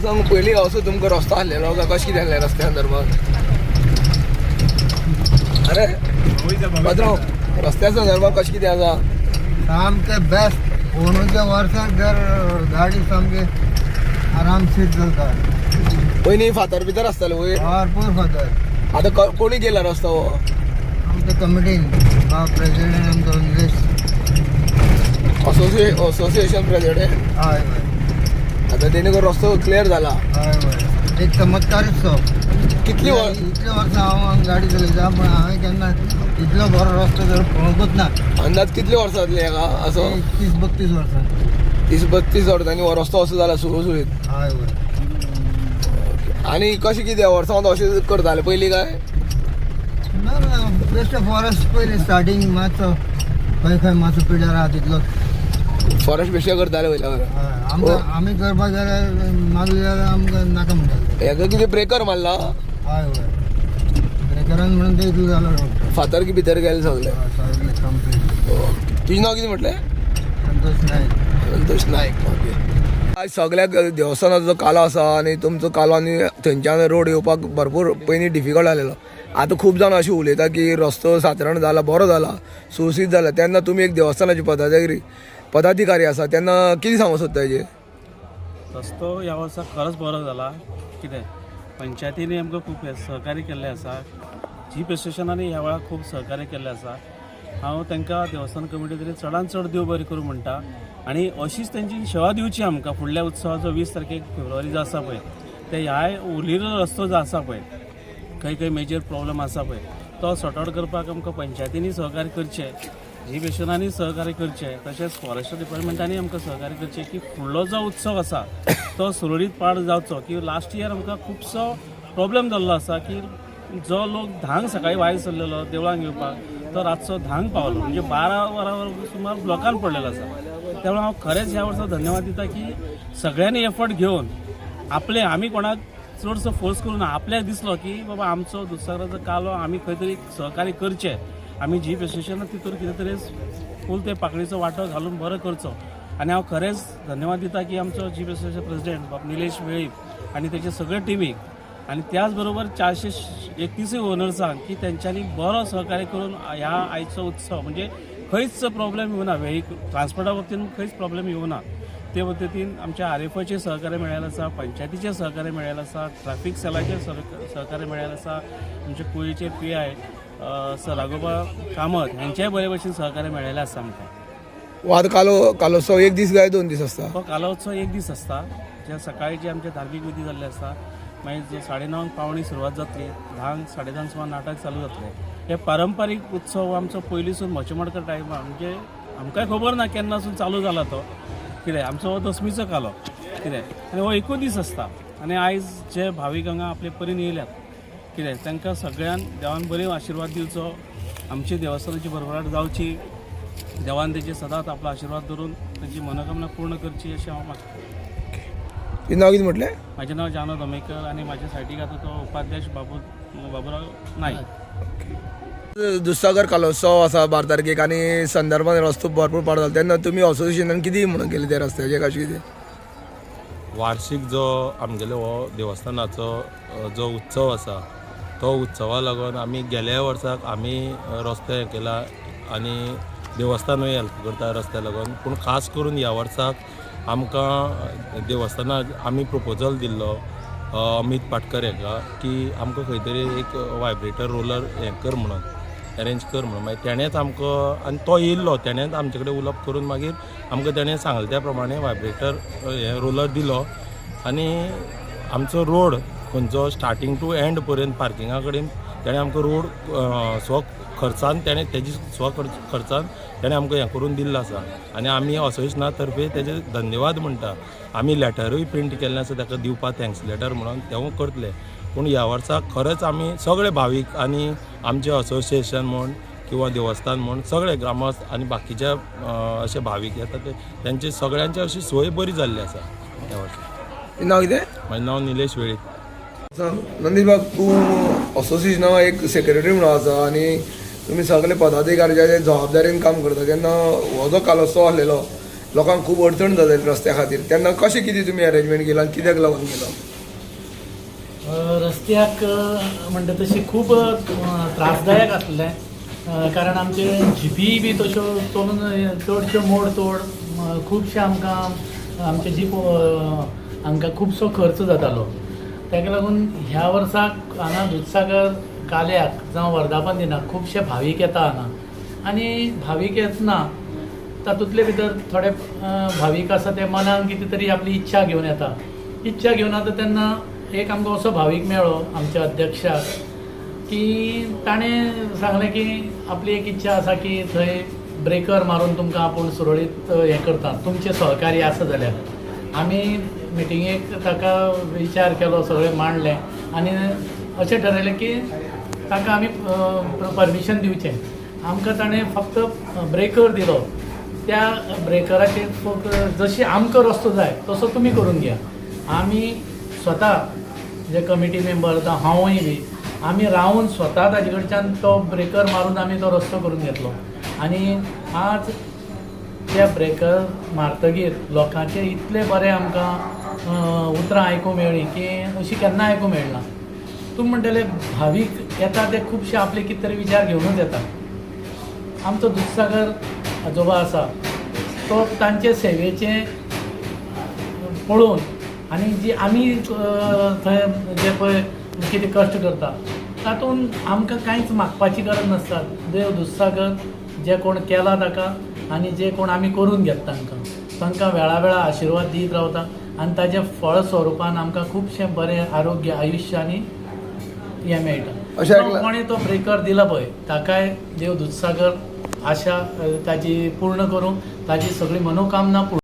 सांग पयलीं असो तुमकां रस्तो आहलेलो काय कशें कितें आहलें रस्त्या संदर्भात? अरे भद्राव रस्त्या संदर्भात कशें कितें आसा सामकें बेस्ट अंदूच्या वर्साक जर गाडी सामकी आरामशीर चलता. पयलीं फातर भितर आसताले वयर भरपूर फातर. आतां क- कोणी केला रस्तो हो? आमच्या कमिटीन प्रेसिडेंट आमचो असोसिएशन प्रेसिडेंट हय हय. आतां तेणी करून रस्तो हय हय. एक चमत्कारीच सो कितली वर इतले वर्सां हांव गाडी चलयता पूण हांवें केन्ना इतलो बरो रस्तो जर पळोवंकूच ना. अंदाज कितली वर्सां जातली हेका असो एक तीस बत्तीस वर्सां तीस बत्तीस वर्सांनी हो रस्तो असो जाला सुरसुरीत हय हय. आनी कशें कितें वर्सां अशें करताले पयलीं काय? ना ना फॉरेस्ट पयलीं स्टार्टींग मातसो खंय खंय मातसो पिड्यार आहा तितलो फॉरेस्ट बेश्टे करताले वयल्या वर हय आमकां आमी मागले जाल्यार आमकां नाका म्हणटाले हेका कितें ब्रेकर मारला? हय हय. ब्रेकरान म्हणून ते इतलो जालो रोड फातर की भितर गेले सगळे सगळे कंप्लीट तुजें नांव कितें म्हटलें संतोष नायक संतोष नायक ओके. आज सगळ्याक देवस्थानाचो जो कालो आसा आनी तुमचो कालो आनी थंयच्यान रोड येवपाक भरपूर पयलीं डिफिकल्ट जालेलो आतां खूब जाण अशें उलयता की रस्तो सादारण जाला बरो जाला सुरक्षीत जाला तेन्ना तुमी एक देवस्थानाची पदाधिकारी पदाधिकारी आसा तेन्ना कितें सांगूं सोदता हेजेर रस्तो ह्या वर्सा खरोच बरो जाला कितें पंचायतींनी आमकां खूब सहकार्य केल्लें आसा जीप एसोसिएशनांनी ह्या वेळार खूब सहकार्य केल्लें आसा हांव हो, तांकां देवस्थान कमिटी तरी चडांत चड देव बरें करूं म्हणटा आनी अशीच तांची सेवा दिवची आमकां. फुडल्या उत्सवाचो वीस तारखेक फेब्रुवारी जो आसा पळय. ते ह्या उरिल्लो रस्तो जो आसा पळय. खंय खंय मेजर प्रॉब्लम आसा पळय. तो सॉर्ट आउट करपाक आमकां पंचायतींनी सहकार्य करचें. जीप सहकार्य करचें तशेंच फॉरेस्ट डिपार्टमेंटांनी आमकां सहकार्य करचें की फुडलो जो उत्सव आसा तो सुरळीत पार जावचो. की लास्ट इयर आमकां खुबसो प्रॉब्लेम जाल्लो आसा की जो लोक धांक सकाळी भायर सरलेलो देवळांक येवपाक तो रातचो धांक पावलो. म्हणजे बारा वरां सुमार ब्लॉकान पडलेलो आसा त्यामुळे हांव खरेंच ह्या वर्सा धन्यवाद दिता की सगळ्यांनी एफर्ट घेवन आपले आमी कोणाक चडसो फोर्स करूं ना आपल्याक दिसलो की बाबा आमचो दुसऱ्याचो कालो आमी खंय तरी सहकार्य करचें. आमी जीप एसोसिएशनान तितून कितें तरी फूल ते पाकळीचो वांटो घालून बरो करचो आनी हांव खरेंच धन्यवाद दिता की आमचो जीप एसोसिएशन प्रेसिडेंट बाब निलेश वेळीप आनी तेचे सगळे टिमीक आनी त्याच बरोबर चारशे एकतीसय ओनर्सांक की तेंच्यांनी बरो सहकार्य करून ह्या आयचो उत्सव म्हणजे खंयच प्रॉब्लेम येवना वेहीक ट्रान्सपोर्टा बाबतींत खंयच प्रॉब्लेम येवना ते पद्दतीन आमच्या आर एफ आयचे सहकार्य मेळ्ळेलें आसा पंचायतीचें सहकार्य मेळ्ळेलें आसा ट्रॅफीक सेलाचें सहकार्य मेळ्ळेलें आसा आमचे कुळीचे P I sir Raghoba Kamat हेंचेय बरे भशेन सहकार्य मेळ्ळेलें आसा आमकां हो आतां कालो कालोत्सव एक दीस काय दोन दीस आसता तो कालोत्सव एक दीस आसता जे सकाळी जे आमचे धार्मीक विधी जाल्ले आसता मागीर जे साडे णवांक पावणी सुरवात जातली धांक साडे धांक सुमार नाटक चालू जातले. हे पारंपारीक उत्सव आमचो पयलींसून मचमडकर टायमार म्हणजे आमकांय खबर ना केन्नासून चालू जाला तो. कितें आमचो हो दसमीचो कालो. कितें आनी हो एकूच दीस आसता आनी आयज जे भावीक हांगा आपले परीन येयल्यात कितें तांकां सगळ्यांक देवान बरे आशिर्वाद दिवचो. आमची देवस्थानाची भरभराट जावची देवान तेचे सदांच आपलो आशिर्वाद धरून तांची मनोकामना पूर्ण करची अशें हांव मागता नांव कितें म्हटलें? म्हजें नांव जानो दमेकर आनी म्हाज्या सायडीक आतां तो उपाध्यक्ष बाबू बाबुराव नायक दुधसागर कालोत्सव आसा बारा तारखेक आनी संदर्भान रस्तो भरपूर पाड जालो तेन्ना तुमी असोसिएशनान कितें म्हणून केलें त्या रस्त्याचें कशें कितें? वार्षिक जो आमगेलो हो देवस्थानाचो जो उत्सव आसा तो उत्सवा लागून आमी गेल्या वर्साक आमी रस्तो हें केला आनी देवस्थानूय हेल्प करता रस्त्या लागून. पूण खास करून ह्या वर्साक आमकां देवस्थानाक आमी प्रपोजल दिल्लो अमित पाटकर हेका की आमकां खंय तरी एक वायब्रेटर रोलर हें कर म्हणून अरेंज कर म्हणून. मागीर तेणेंच आमकां आनी तो येयल्लो तेणेंच आमचे कडेन उलोवप करून मागीर आमकां तेणें सांगलें त्या प्रमाणे वायब्रेटर हे रोलर दिलो. आनी आमचो रोड खंयचो स्टार्टींग टू एंड पर्यंत पार्किंगा कडेन तेणें आमकां रोड स्व खर्चान तेणें तेजी स्व खर्च- खर्चान तेणें आमकां हें करून दिल्लो आसा. आनी आमी असोसिएशना तर्फे तेजे धन्यवाद म्हणटा. आमी लेटरूय प्रिंट केल्लें आसा ताका दिवपाक थँक्स लेटर म्हणून तेवूय करतले. पूण ह्या वर्सा खरेंच आमी सगळे भावीक आनी आमचे असोसिएशन म्हण किंवा देवस्थान म्हण सगळे ग्रामस्थ आनी बाकीचे अ, अशे भावीक येता ते तेंचे सगळ्यांची अशी सोय बरी जाल्ली आसा. ह्या वर्सा. नांव कितें? म्हजें नांव निलेश वेळीप नंदीबाब बाब तूं असोसिएशना एक सेक्रेटरी म्हणून आसा आनी तुमी सगळे पदाधिकाऱ्याच्या जबाबदारीन काम करता. तेन्ना हो जो कालोत्सव आसलेलो लोकांक खूब अडचण जाताली रस्त्या खातीर. तेन्ना कशें कितें तुमी अरेंजमेंट केला आनी कित्याक लागून केलो रस्त्याक म्हणटा तशी खूब त्रासदायक आसलें. कारण आमचे जिपी बी तश्यो चलून चडश्यो मोड तोड खुबशे आमकां आमचे जीप आमकां खुबसो खर्च जातालो. ताका लागून ह्या वर्साक हांगा दुधसागर काल्याक जावं वर्धापन दिनाक खुबशे भावीक येता हांगा आनी भावीक येतना तातूंतले भितर थोडे भावीक आसा ते मनान कितें तरी आपली इच्छा घेवन येता. इच्छा घेवन येता तेन्ना एक आमकां असो भावीक मेळ्ळो आमच्या अध्यक्षाक की ताणें सांगलें की आपली एक इच्छा आसा की थंय ब्रेकर मारून तुमकां आपूण सुरळीत हें करता तुमचें सहकार्य आसा जाल्यार. आमी मिटिंगेक ताका विचार केलो सगळें मांडलें. आनी अशें ठरयलें की ताका आमी परमिशन दिवचें आमकां ताणें फक्त ब्रेकर दिलो. त्या ब्रेकराचेर फक्त जशी आमकां रस्तो जाय तसो तुमी करून घ्या. आमी स्वता जे कमिटी मेंबर जावं हांवूय बी आमी रावून स्वता ताजे कडच्यान तो ब्रेकर मारून आमी तो रस्तो करून घेतलो. आनी आज त्या ब्रेकर मारतकीर लोकांचे इतले बरे आमकां उतरां आयकूंक मेळ्ळीं की अशी केन्ना आयकूंक मेळना तुमी म्हणटले भावीक येता ते खुबशे आपले कितें तरी विचार घेवनूच येता आमचो दुधसागर आजोबा आसा तो तांचे सेवेचे पळोवन आनी जी आमी थंय जे पळय कितें कश्ट करता तातूंत आमकां कांयच मागपाची गरज नासता देव दुधसागर जे कोण केला ताका आनी जे कोण आमी करून घेता तांकां. तांकां वेळा वेळा आशिर्वाद दीत रावता आनी ताजे फळ स्वरुपान आमकां खुबशें बरें आरोग्य आयुश्य आनी हें मेळटा. कोणी तो ब्रेकर दिला पळय ताकाय देव दुधसागर आशा ताची पूर्ण करूं ताची सगळी मनोकामना पूर्ण